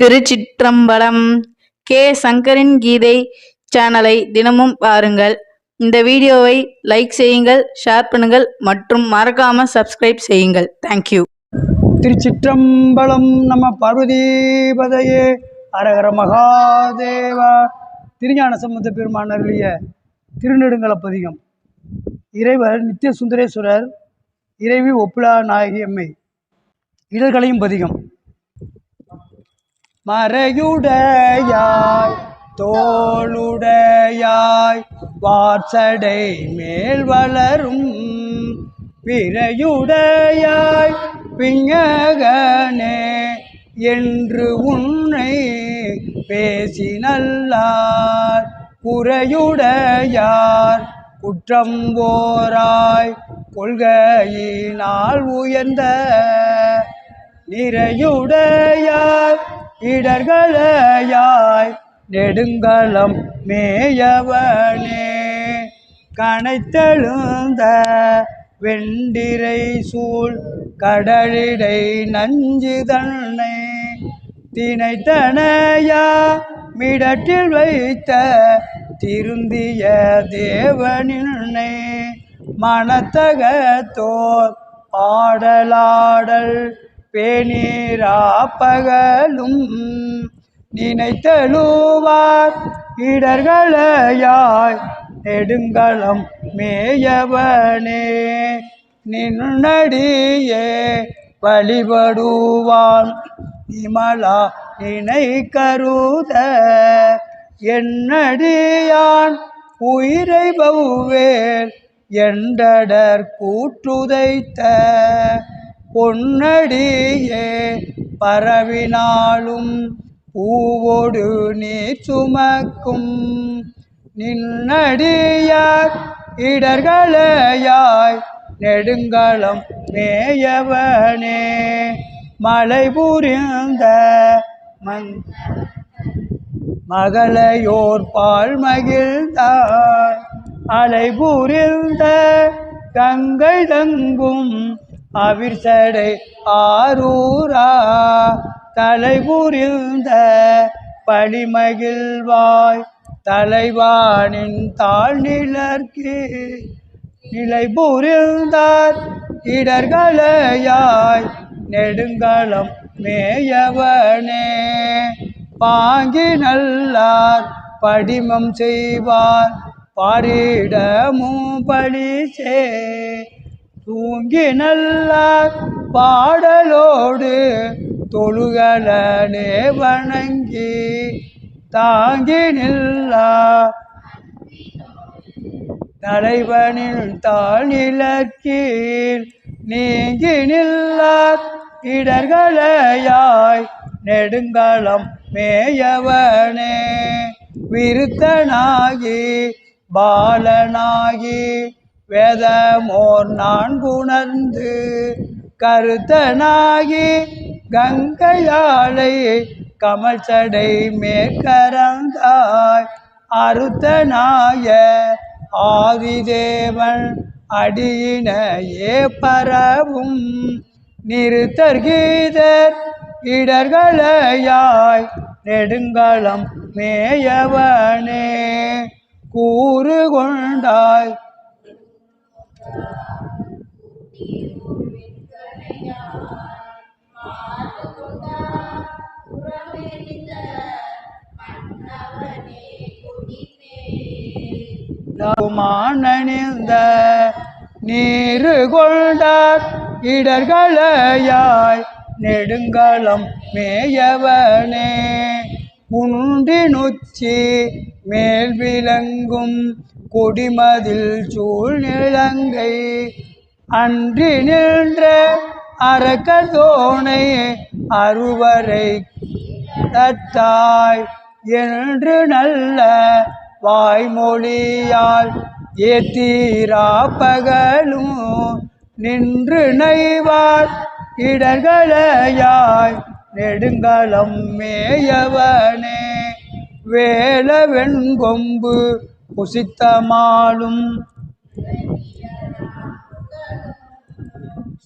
திருச்சிற்றம்பலம் K. சங்கரின் கீதை சேனலை தினமும் பாருங்கள். இந்த வீடியோவை லைக் செய்யுங்கள் ஷேர் பண்ணுங்கள் மற்றும் மறக்காம சப்ஸ்கிரைப் செய்யுங்கள். தேங்க்யூ திருச்சிற்றம்பலம் நம்ம பருவதீபதையே அரகர மகாதேவா. திருஞான சம்பந்த பெருமான் அருளிய திருநெடுங்கலப்பதிகம் இறைவர் நித்திய சுந்தரேஸ்வரர் இறைவி ஒப்பிலா நாயகி அம்மை இடர்களையும் பதிகம். மறையுடையாய் தோளுடையாய் வார்சடை மேல் வளரும் பிறையுடையாய் பிஞகனே என்று உன்னை பேசினல்லார் குறையுடையார் குற்றம் போராய் கொள்கையினால் உயர்ந்த நிறையுடையார் இடர்களையாய் நெடுங்கலம் மேயவனே கனைத்தெழுந்த வெண்டிரை சூழ் கடலிடை நஞ்சு தன்னை தினைத்தனையா மிடற்றில் வைத்த திருந்திய தேவனின்னை மனத்தகத்தோர் பாடலாடல் பேணீரா பகலும் நினைத்தழுவார். இடர்களையாய் நெடுங்களம் மேயவனே நின்னடியே வழிபடுவான். இமலா நினை கருத என்னடியான் உயிரை பவுவேல் என்றடர் கூற்றுதைத்த. பொன்னடியே பரவினாலும் பூவோடு நீ சுமக்கும். நின்னடியார் இடர்களையாய் நெடுங்களம் மேயவனே மலை புரிந்த மங் மகளையோர் பால் மகிழ்ந்தாய். அலை புரிந்த கங்கை தங்கும் அவிர் சடை ஆரூரா தலைபுரிந்த பழிமகிழ்வாய் தலைவானின் தாழ்நிலர்க்கு நிலை புரிந்தார் இடர்களையாய் நெடுங்களம் மேயவனே. பாங்கி நல்லார் படிமம் செய்வார் பாரிடமும் பழி சே தூங்கி நல்லார் பாடலோடு தொழுகலனே வணங்கி தாங்கி நில்லா. தலைவனில் தாழ்நிலக்கீழ் நீங்கி நில்லார் இடர்களையாய் நெடுங்களம் மேயவனே. விருத்தனாகி பாலனாகி வேதமோர் நான்குணர்ந்து கருத்தனாகி கங்கையாளை கமல் சடை மேற்கரந்தாய். அறுத்தனாய ஆதிதேவன் அடியினையே பரவும் நிறுத்தர்கீதர் இடர்களையாய் நெடுங்களம் மேயவனே. கூறு கொண்டாய் மானணிந்த நீரு கொண்டார் இடர்களையாய் நெடுங்களம் மேயவனே. குன்றினுச்சி மேல் விளங்கும் கொடிமதில் சூழ்நிலங்கை அன்றி நின்ற அறக்கதோனை அறுவரை தத்தாய் என்று நல்ல வாய்மொழியால் ஏத்தீரா பகலும் நின்று நைவார் இடர்களையாய் நெடுங்கலம் மேயவனே. வேல கொம்பு புசித்தமாலும்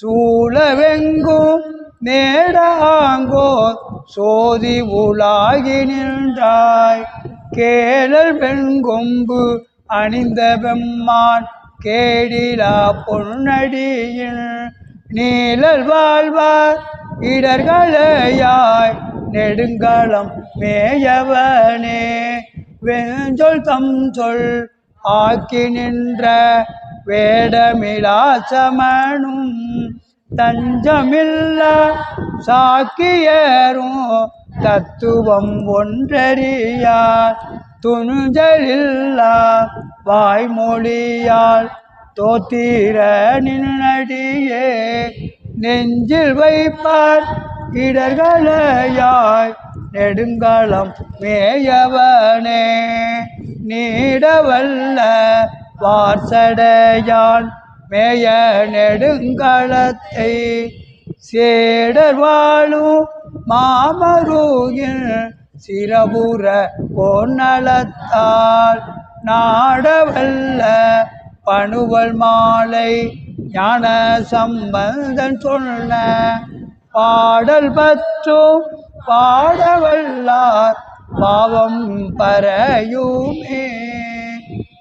சூழவெங்கும் நேடாங்கோ சோதி உலாகி நின்றாய். கேளல் வெண்கொம்பு அணிந்த பெம்மான் கேடிலா பொன்னடியில் நீழல் வாழ்வார். இடர்களையாய் நெடுங்காலம் மேயவனே. வேஞ்சொல் தம் சொல் ஆக்கி நின்ற வேடமிலாசமனும் தஞ்சமில்ல சாக்கியேறும் தத்துவம் ஒன்றறியார் துணிஞ்சலில்லா வாய்மொழியால் தோத்திர நின்னடியே நெஞ்சில் வைப்பார் இடர்களையாய் நெடுங்காலம் மேயவனே நீடவல்ல வார்சடையான் மேய நெடுங்காலத்தை சேடர் வாழும் மாமருகில் சிறபுற பொன்னலத்தால் நாடவல்ல பணுவல் மாலை ஞான சம்பந்தன் சொன்ன பாடல் பற்றும் பாடவல்லார் பாவம் பரையுமே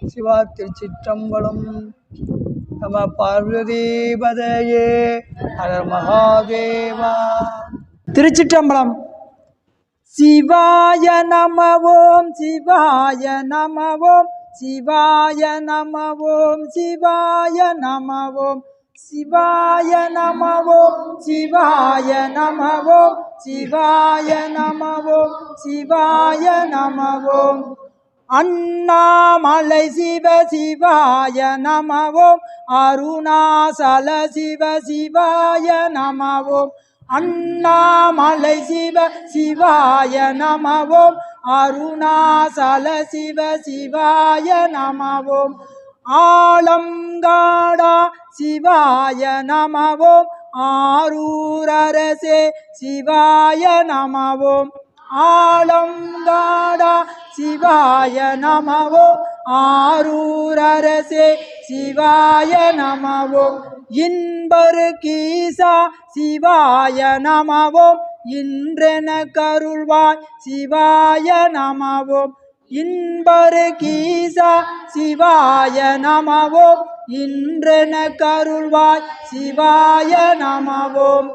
சிவா திருச்சிற்றம்பலம். நம பார்வதீபதையே. அலர் மகாதேவா. திருச்சிற்றம்பலம். சிவாய நமவோம் சிவாய நமவோம் சிவாய நமவோம் சிவாய நமவோம். சிவாய நமவோம் சிவாய நமவோம் சிவாய நமவோம் சிவாய நமவோம் அண்ணாமலை சிவ சிவாய நமவோம் அருணாசல சிவ சிவாய நமவோம் அண்ணாமலை சிவ சிவாய நமவோம் அருணாசல சிவ சிவாய நமவோம் ஆலங்காடா சிவாய நமவோம். ஆரூரரசே சிவாய நமவோம். ஆலங்காடா சிவாய நமவோம். ஆரூரரசே சிவாய நமவோம். இன்பரு கீசா சிவாய நமவோம். இன்றென கருள்வாய் சிவாய நமவோம். இன்பரு கீசா சிவாய நமவோம். இன்றென கருள்வாய் சிவாய நமவோம்.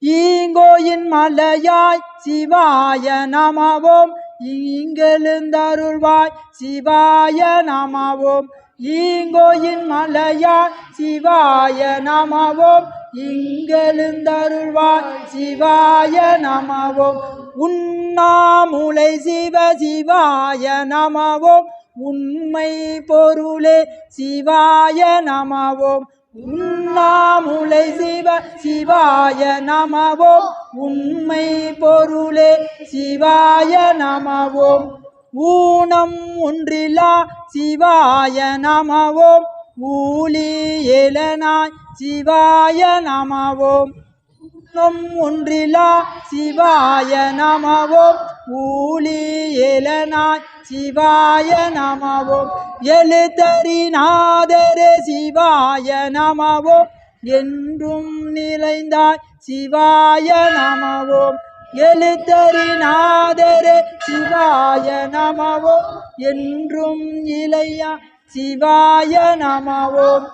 ஈங்கோயின் மலையாய் சிவாய நமவோம். இங்கெழுந்தருள்வாய் சிவாய நமவோம். ஈங்கோயின் மலையாய் சிவாய நமவோம். இங்கெழுந்தருள்வாய் சிவாய நமவோம். உண்ணாமுலை சிவ சிவாய நமவோம். உண்மை பொருளே சிவாய நமவோம். உண்ணாமுலை சிவ சிவாய நமவோம். உண்மை பொருளே சிவாய நமவோம். ஊனம் ஒன்றிலா சிவாய நமவோம். ஊலி எலனாய் சிவாய நமவோம். நம் ஒன்றிலா சிவாய நமவோம். ஊழி எலனாய் சிவாய நமவோம். எழுத்தறிநாதரே சிவாய நமவோம். என்றும் நிலைந்தாய் சிவாய நமவோம். எழுத்தறிநாதரே சிவாய நமவோம். என்றும் இளையா சிவாய நமவோம்.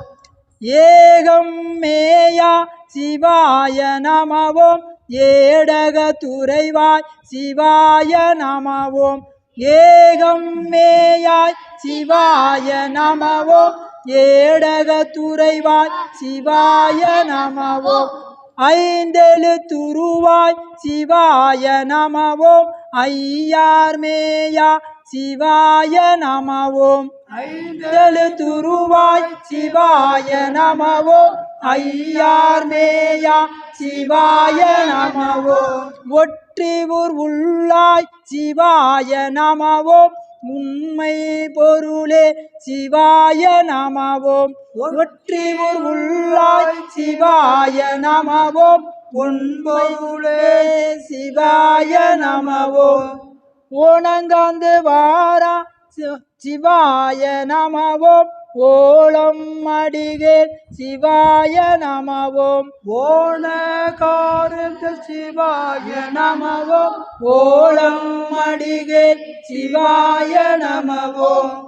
ஏகம் மேயா சிவாய நமவோம். ஏடக துறைவாய் சிவாய நமவோம். ஏகம் மேயாய் சிவாய நமவோம். ஏடக துறைவாய் சிவாய நமவோம். ஐந்தெழு துருவாய் சிவாய நமவோம். ஐயார் மேயா சிவாய நமவோம். ஐந்தெழு துருவாய் சிவாய நமவோ. ஐயார் மேயா சிவாய நமவோம் ஒற்றிவுர் உள்ளாய் சிவாய நமவோ. உண்மை பொருளே சிவாய நமவோம் ஒற்றிவுர் உள்ளாய் சிவாய நமவோம் உண்பொருளே சிவாய நமவோம் ஓணங்காந்து வாரா சிவாய நமவோம். ஓளம் அடிகேர். சிவாய நமவோம். ஓணகாரந்த சிவாய நமவோம். ஓளம் அடிகேர். சிவாய நமவோம்.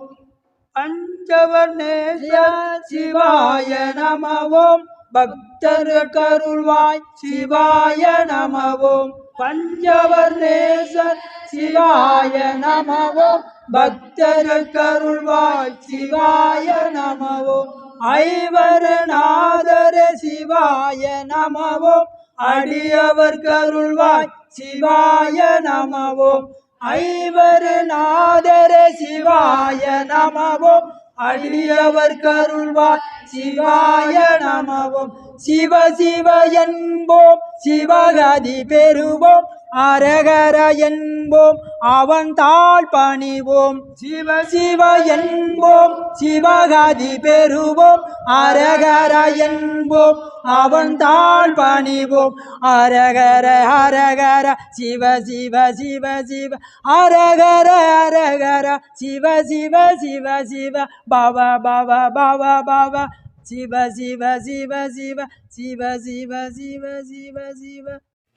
பஞ்சவர்ணேச சிவாய நமவோம். பக்தர் கருள்வாய். சிவாய நமவோம். பஞ்சவர்ணேசர் சிவாய நமவோம். பக்தர் கருள்வாய் சிவாய நமவோம் ஐவரநாதர சிவாய நமவோம் அடியவர் கருள்வாய் சிவாய நமவோம் ஐவரநாதர சிவாய நமவோம் அடியவர் கருள்வாய் சிவாய நமவோம் சிவ சிவ என்போம். சிவகதி பெறுவோம். அரகர என்போம். அவன் தாழ் பணிவோம். சிவ சிவ என்போம். சிவகதி பெறுவோம். அரகர என்போம். அவன் தாழ் பணிவோம். அரகர அரகர சிவ சிவ சிவ சிவ. அரகர அரகர சிவ சிவ சிவ சிவ. பவ பவ பவ பவ. சிவ சிவ சிவ சிவ. சிவ சிவ சிவ சிவ சிவ